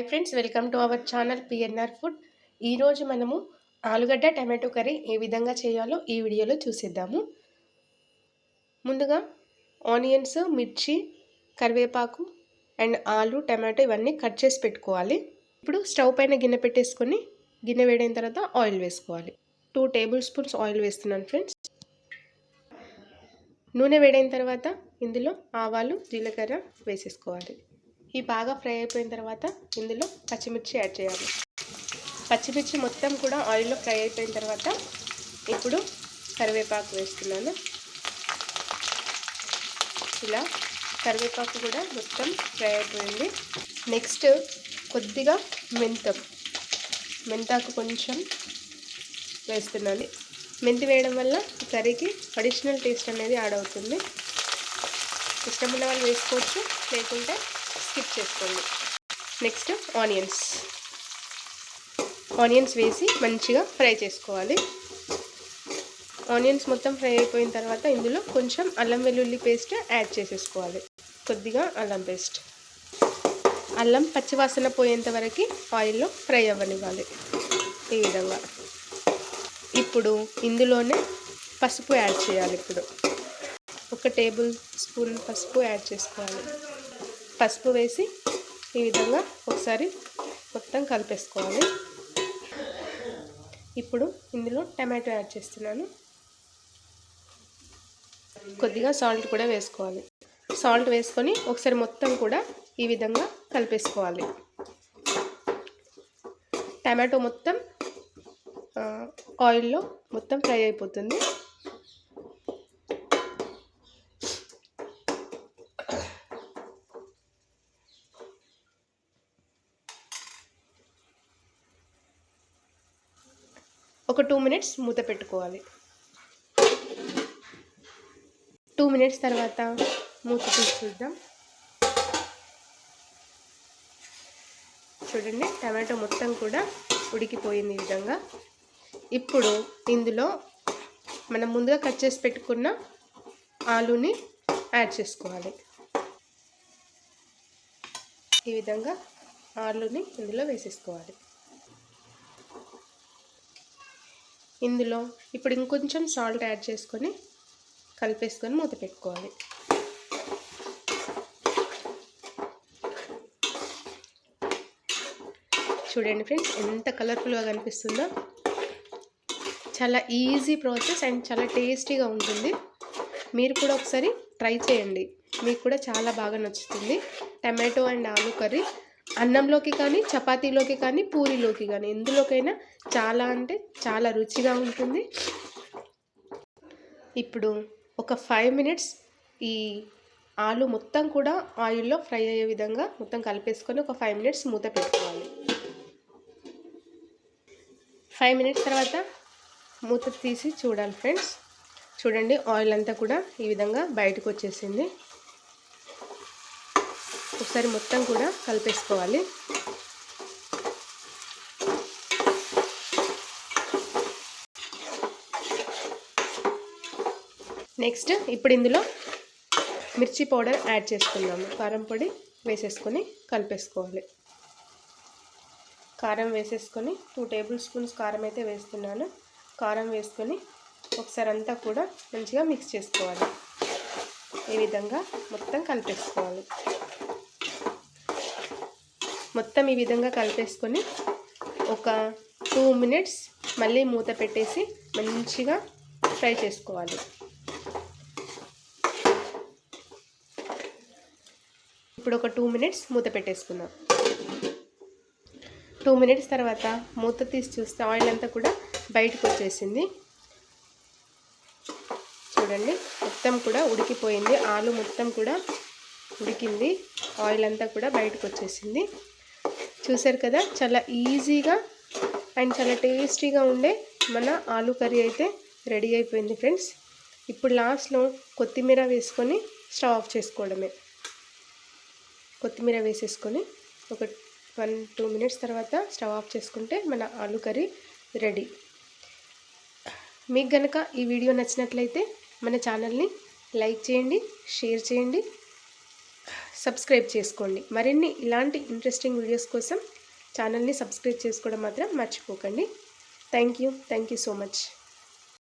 Hi friends welcome to our channel P N R food. ఈరోజు మనము ఆలుగడ్డ tomato curry ఏ విధంగా చేయాలో ఈ వీడియోలో చూసేద్దాము. ముందుగా ఆనియన్స్ మిర్చి కరివేపాకు అండ్ ఆలు టమాటో ఇవన్నీ కట్ చేసి పెట్టుకోవాలి. ఇప్పుడు స్టవ్ పైన గిన్నె పెట్టేసుకొని గిన్నె వేడైన తర్వాత ఆయిల్ వేసుకోవాలి. టూ టేబుల్ స్పూన్స్ ఆయిల్ వేస్తున్నాను ఫ్రెండ్స్. నూనె వేడైన తర్వాత ఇందులో ఆవాలు జీలకర్ర వేసేసుకోవాలి. ఈ బాగా ఫ్రై అయిపోయిన తర్వాత ఇందులో పచ్చిమిర్చి యాడ్ చేయాలి. పచ్చిమిర్చి మొత్తం కూడా ఆయిల్లో ఫ్రై అయిపోయిన తర్వాత ఇప్పుడు కరివేపాకు వేస్తున్నాను. ఇలా కరివేపాకు కూడా మొత్తం ఫ్రై అయిపోయింది. నెక్స్ట్ కొద్దిగా మెంతం. మెంతాకు కొంచెం వేస్తున్నాను. మెంతి వేయడం వల్ల కర్రీకి అడిషనల్ టేస్ట్ అనేది యాడ్ అవుతుంది. ఇష్టం ఉన్న వాళ్ళు వేసుకోవచ్చు లేకుంటే స్కిప్ చేసుకోండి. నెక్స్ట్ ఆనియన్స్ ఆనియన్స్ వేసి మంచిగా ఫ్రై చేసుకోవాలి. ఆనియన్స్ మొత్తం ఫ్రై అయిపోయిన తర్వాత ఇందులో కొంచెం అల్లం వెల్లుల్లి పేస్ట్ యాడ్ చేసేసుకోవాలి. కొద్దిగా అల్లం పేస్ట్. అల్లం పచ్చివాసన పోయేంత వరకు ఆయిల్లో ఫ్రై అవ్వనివ్వాలి. ఈ విధంగా. ఇప్పుడు ఇందులోనే పసుపు యాడ్ చేయాలి ఇప్పుడు. ఒక టేబుల్ స్పూన్ పసుపు యాడ్ చేసుకోవాలి. పసుపు వేసి ఈ విధంగా ఒకసారి మొత్తం కలిపేసుకోవాలి. ఇప్పుడు ఇందులో టమాటో యాడ్ చేస్తున్నాను. కొద్దిగా సాల్ట్ కూడా వేసుకోవాలి. సాల్ట్ వేసుకొని ఒకసారి మొత్తం కూడా ఈ విధంగా కలిపేసుకోవాలి. టమాటో మొత్తం ఆయిల్లో మొత్తం ఫ్రై అయిపోతుంది. ఒక టూ మినిట్స్ మూత పెట్టుకోవాలి. టూ మినిట్స్ తర్వాత మూత తీసి చూద్దాం చూడండి టమాటో మొత్తం కూడా ఉడికిపోయింది ఈ విధంగా. ఇప్పుడు ఇందులో మనం ముందుగా కట్ చేసి పెట్టుకున్న ఆలుని యాడ్ చేసుకోవాలి. ఈ విధంగా ఆలుని ఇందులో వేసేసుకోవాలి. ఇందులో ఇప్పుడు ఇంకొంచెం సాల్ట్ యాడ్ చేసుకొని కలిపేసుకొని మూత పెట్టుకోవాలి. చూడండి ఫ్రెండ్స్ ఎంత కలర్ఫుల్గా కనిపిస్తుందో. చాలా ఈజీ ప్రాసెస్ అండ్ చాలా టేస్టీగా ఉంటుంది. మీరు కూడా ఒకసారి ట్రై చేయండి. మీకు కూడా చాలా బాగా నచ్చుతుంది. టమాటో అండ్ ఆలు కర్రీ అన్నంలోకి కానీ చపాతీలోకి కానీ పూరీలోకి కానీ ఎందులోకైనా చాలా అంటే చాలా రుచిగా ఉంటుంది. ఇప్పుడు ఒక ఫైవ్ మినిట్స్ ఈ ఆలు మొత్తం కూడా ఆయిల్లో ఫ్రై అయ్యే విధంగా మొత్తం కలిపేసుకొని ఒక ఫైవ్ మినిట్స్ మూత పెట్టుకోవాలి. ఫైవ్ మినిట్స్ తర్వాత మూత తీసి చూడాలి ఫ్రెండ్స్ చూడండి ఆయిల్ అంతా కూడా ఈ విధంగా బయటకు వచ్చేసింది. ఒకసారి మొత్తం కూడా కలిపేసుకోవాలి. నెక్స్ట్ ఇప్పుడు ఇందులో మిర్చి పౌడర్ యాడ్ చేసుకుందాము. కారం పొడి వేసేసుకొని కలిపేసుకోవాలి. కారం వేసేసుకొని టూ టేబుల్ స్పూన్స్ కారం అయితే వేస్తున్నాను. కారం వేసుకొని ఒకసారి అంతా కూడా మంచిగా మిక్స్ చేసుకోవాలి. ఈ విధంగా మొత్తం కలిపేసుకోవాలి. మొత్తం ఈ విధంగా కలిపేసుకొని ఒక టూ మినిట్స్ మళ్ళీ మూత పెట్టేసి మంచిగా ఫ్రై చేసుకోవాలి. ఇప్పుడు ఒక టూ మినిట్స్ మూత పెట్టేసుకుందాం. టూ మినిట్స్ తర్వాత మూత తీసి చూస్తే ఆయిల్ అంతా కూడా బయటకు వచ్చేసింది. చూడండి మొత్తం కూడా ఉడికిపోయింది. ఆలు మొత్తం కూడా ఉడికింది. ఆయిల్ అంతా కూడా బయటకు వచ్చేసింది. చూసారు కదా చాలా ఈజీగా అండ్ చాలా టేస్టీగా ఉండే మన ఆలు కర్రీ అయితే రెడీ అయిపోయింది ఫ్రెండ్స్. ఇప్పుడు లాస్ట్లో కొత్తిమీర వేసుకొని స్టవ్ ఆఫ్ చేసుకోవడమే. కొత్తిమీర వేసేసుకొని ఒక వన్ టూ మినిట్స్ తర్వాత స్టవ్ ఆఫ్ చేసుకుంటే మన ఆలు కర్రీ రెడీ. మీకు కనుక ఈ వీడియో నచ్చినట్లయితే మన ఛానల్ని లైక్ చేయండి షేర్ చేయండి. సబ్స్క్రైబ్ చేసుకోండి. మరిన్ని ఇలాంటి ఇంట్రెస్టింగ్ వీడియోస్ కోసం ఛానల్ని సబ్స్క్రైబ్ చేసుకోవడం మాత్రం మర్చిపోకండి. Thank you thank you so much